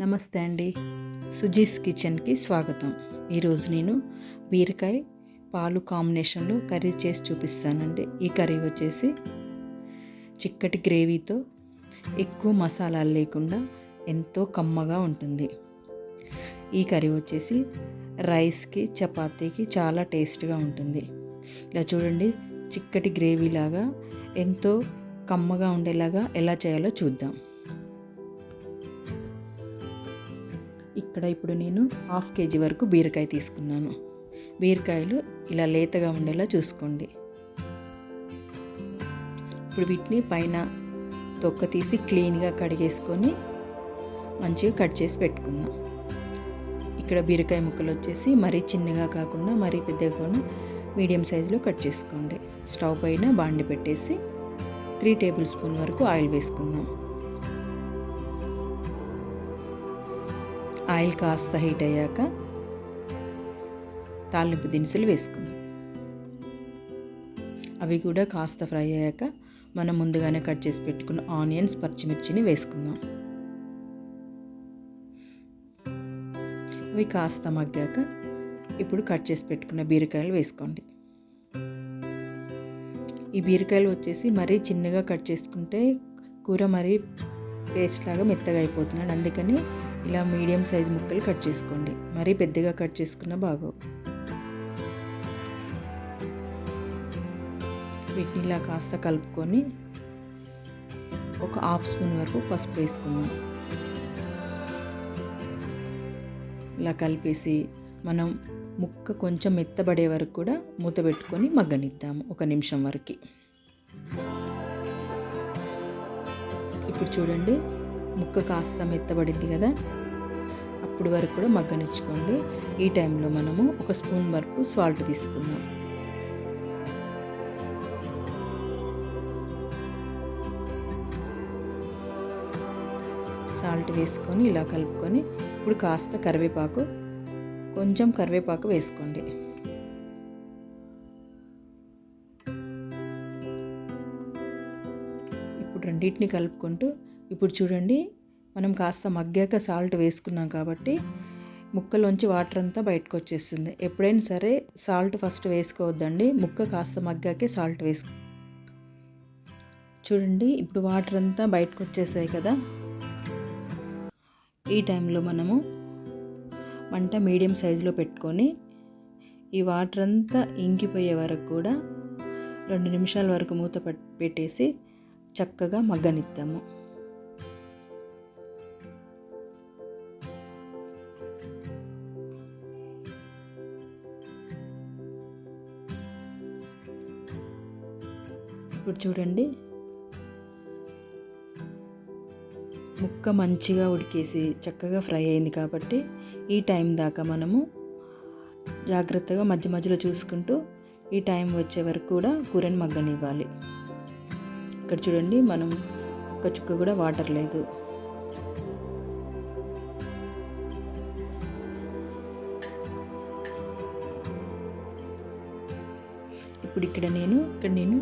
నమస్తే అండి. సుజీస్ కిచెన్కి స్వాగతం. ఈరోజు నేను బీరకాయ పాలు కాంబినేషన్లో కర్రీ చేసి చూపిస్తానండి. ఈ కర్రీ వచ్చేసి చిక్కటి గ్రేవీతో ఎక్కువ మసాలాలు లేకుండా ఎంతో కమ్మగా ఉంటుంది. ఈ కర్రీ వచ్చేసి రైస్కి చపాతీకి చాలా టేస్ట్గా ఉంటుంది. ఇలా చూడండి చిక్కటి గ్రేవీ లాగా ఎంతో కమ్మగా ఉండేలాగా ఎలా చేయాలో చూద్దాం. ఇక్కడ ఇప్పుడు నేను హాఫ్ కేజీ వరకు బీరకాయ తీసుకున్నాను. బీరకాయలు ఇలా లేతగా ఉండేలా చూసుకోండి. ఇప్పుడు వీటిని పైన తొక్క తీసి క్లీన్గా కడిగేసుకొని మంచిగా కట్ చేసి పెట్టుకుందాం. ఇక్కడ బీరకాయ ముక్కలు వచ్చేసి మరీ చిన్నగా కాకుండా మరీ పెద్దగా మీడియం సైజులో కట్ చేసుకోండి. స్టవ్ పైన బాండి పెట్టేసి త్రీ టేబుల్ స్పూన్ వరకు ఆయిల్ వేసుకుందాం. ఆయిల్ కాస్త హీట్ అయ్యాక తాలింపు దినుసులు వేసుకుందాం. అవి కూడా కాస్త ఫ్రై అయ్యాక మనం ముందుగానే కట్ చేసి పెట్టుకున్న ఆనియన్స్ పచ్చిమిర్చిని వేసుకుందాం. అవి కాస్త మగ్గాక ఇప్పుడు కట్ చేసి పెట్టుకున్న బీరకాయలు వేసుకోండి. ఈ బీరకాయలు వచ్చేసి మరీ చిన్నగా కట్ చేసుకుంటే కూర మరీ పేస్ట్ లాగా మెత్తగా అయిపోతున్నాడు అందుకని ఇలా మీడియం సైజ్ ముక్కలు కట్ చేసుకోండి. మరీ పెద్దగా కట్ చేసుకున్న బాగో వీటిని ఇలా కాస్త కలుపుకొని ఒక హాఫ్ స్పూన్ వరకు పసుపు వేసుకుందాం. ఇలా కలిపేసి మనం ముక్క కొంచెం మెత్తబడే వరకు కూడా మూత పెట్టుకొని మగ్గనిద్దాము ఒక నిమిషం వరకు. ఇప్పుడు చూడండి ముక్క కాస్త మెత్తబడింది కదా? అప్పుడు వరకు కూడా మగ్గనిచ్చుకోండి. ఈ టైంలో మనము ఒక స్పూన్ వరకు సాల్ట్ తీసుకుందాం. సాల్ట్ వేసుకొని ఇలా కలుపుకొని ఇప్పుడు కాస్త కరివేపాకు కొంచెం కరివేపాకు వేసుకోండి. ఇప్పుడు రెండింటిని కలుపుకుంటూ ఇప్పుడు చూడండి మనం కాస్త మగ్గాక సాల్ట్ వేసుకున్నాం కాబట్టి ముక్కలోంచి వాటర్ అంతా బయటకు వచ్చేస్తుంది ఎప్పుడైనా సరే సాల్ట్ ఫస్ట్ వేసుకోవద్దండి. ముక్క కాస్త మగ్గాకే సాల్ట్ వేసుకో చూడండి ఇప్పుడు వాటర్ అంతా బయటకు వచ్చేసాయి కదా. ఈ టైంలో మనము మంట మీడియం సైజులో పెట్టుకొని ఈ వాటర్ అంతా ఇంకిపోయే వరకు కూడా రెండు నిమిషాల వరకు మూత పెట్టేసి చక్కగా మగ్గనిద్దాము. ఇప్పుడు చూడండి. ముక్క మంచిగా ఉడికేసి చక్కగా ఫ్రై అయింది కాబట్టి ఈ టైం దాకా మనము జాగ్రత్తగా మధ్య మధ్యలో చూసుకుంటూ ఈ టైం వచ్చే వరకు కూడా కూరని మగ్గనివ్వాలి. ఇక్కడ చూడండి మనం ఒక్క చుక్క కూడా వాటర్ లేదు. ఇప్పుడు ఇక్కడ నేను ఇక్కడ నేను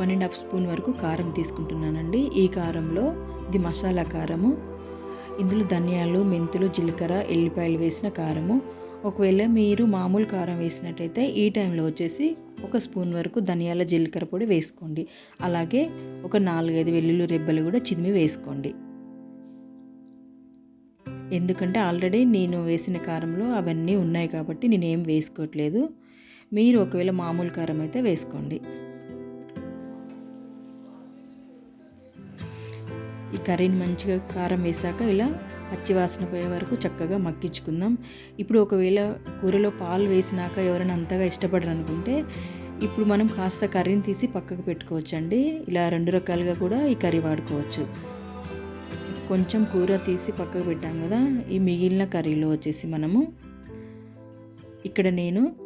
వన్ అండ్ హాఫ్ స్పూన్ వరకు కారం తీసుకుంటున్నానండి. ఈ కారంలో ఇది మసాలా కారము ఇందులో ధనియాలు మెంతులు జీలకర్ర ఎల్లిపాయలు వేసిన కారము. ఒకవేళ మీరు మామూలు కారం వేసినట్టయితే ఈ టైంలో వచ్చేసి ఒక స్పూన్ వరకు ధనియాల జీలకర్ర పొడి వేసుకోండి. అలాగే ఒక నాలుగైదు వెల్లుల్లి రెబ్బలు కూడా చిమ్మి వేసుకోండి. ఎందుకంటే ఆల్రెడీ నేను వేసిన కారంలో అవన్నీ ఉన్నాయి కాబట్టి నేనేం వేసుకోవట్లేదు. మీరు ఒకవేళ మామూలు కారం అయితే వేసుకోండి. ఈ కర్రీని మంచిగా కారం వేసాక ఇలా పచ్చివాసన పోయే వరకు చక్కగా మగ్గించుకుందాం. ఇప్పుడు ఒకవేళ కూరలో పాలు వేసినాక ఎవరైనా అంతగా ఇష్టపడరు అనుకుంటే ఇప్పుడు మనం కాస్త కర్రీని తీసి పక్కకు పెట్టుకోవచ్చండి. ఇలా రెండు రకాలుగా కూడా ఈ కర్రీ వాడుకోవచ్చు. కొంచెం కూర తీసి పక్కకు పెట్టాం కదా ఈ మిగిలిన కర్రీలో వచ్చేసి మనము ఇక్కడ నేను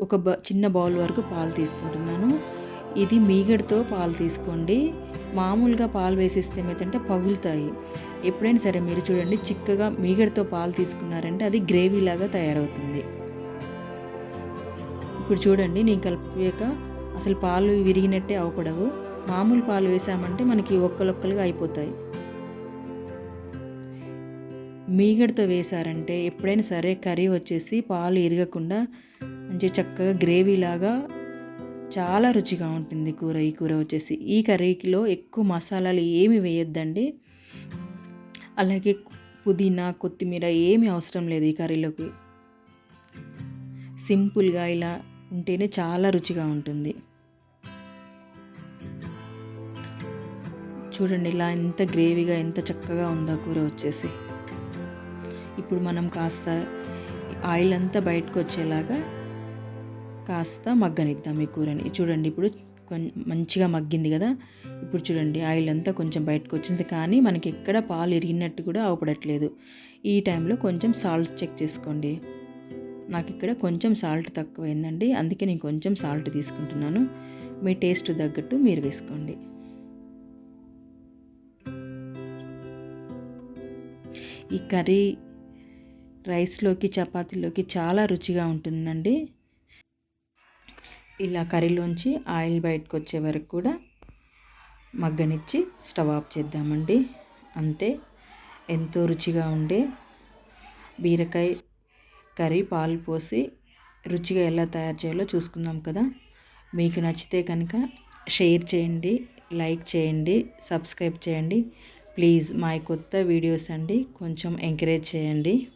ఒక బ చిన్న బౌల్ వరకు పాలు తీసుకుంటున్నాను. ఇది మీగడతో పాలు తీసుకోండి. మామూలుగా పాలు వేసిస్తే ఏమైతే పగులుతాయి. ఎప్పుడైనా సరే మీరు చూడండి చిక్కగా మీగడతో పాలు తీసుకున్నారంటే అది గ్రేవీ లాగా తయారవుతుంది. ఇప్పుడు చూడండి నేను కలిపాక అసలు పాలు విరిగినట్టే అవపడవు. మామూలు పాలు వేసామంటే మనకి ఒక్కలొక్కలుగా అయిపోతాయి. మీగడతో వేశారంటే ఎప్పుడైనా సరే కర్రీ వచ్చేసి పాలు ఇరగకుండా మంచి చక్కగా గ్రేవీ లాగా చాలా రుచిగా ఉంటుంది కూర. ఈ కూర వచ్చేసి ఈ కర్రీలో ఎక్కువ మసాలాలు ఏమి వేయొద్దండి. అలాగే పుదీనా కొత్తిమీర ఏమి అవసరం లేదు ఈ కర్రీలోకి. సింపుల్గా ఇలా ఉంటేనే చాలా రుచిగా ఉంటుంది. చూడండి ఇలా ఎంత గ్రేవీగా ఎంత చక్కగా ఉందో కూర వచ్చేసి. ఇప్పుడు మనం కాస్త ఆయిల్ అంతా బయటకు వచ్చేలాగా కాస్త మగ్గనిద్దాం ఈ కూరని. చూడండి ఇప్పుడు మంచిగా మగ్గింది కదా. ఇప్పుడు చూడండి ఆయిల్ అంతా కొంచెం బయటకు వచ్చింది కానీ మనకి ఎక్కడ పాలు ఇరిగినట్టు కూడా అవపడట్లేదు. ఈ టైంలో కొంచెం సాల్ట్ చెక్ చేసుకోండి. నాకు ఇక్కడ కొంచెం సాల్ట్ తక్కువైందండి అందుకే నేను కొంచెం సాల్ట్ తీసుకుంటున్నాను. మీ టేస్ట్ తగ్గట్టు మీరు వేసుకోండి. ఈ కర్రీ రైస్లోకి చపాతీలోకి చాలా రుచిగా ఉంటుందండి. ఇలా కర్రీలోంచి ఆయిల్ బయటకు వచ్చే వరకు కూడా మగ్గనిచ్చి స్టవ్ ఆఫ్ చేద్దామండి. అంతే. ఎంతో రుచిగా ఉండే బీరకాయ కర్రీ పాలు పోసి రుచిగా ఎలా తయారు చేయాలో చూసుకుందాం కదా. మీకు నచ్చితే కనుక షేర్ చేయండి లైక్ చేయండి సబ్స్క్రైబ్ చేయండి. ప్లీజ్ మా కొత్త వీడియోస్ అండి కొంచెం ఎంకరేజ్ చేయండి.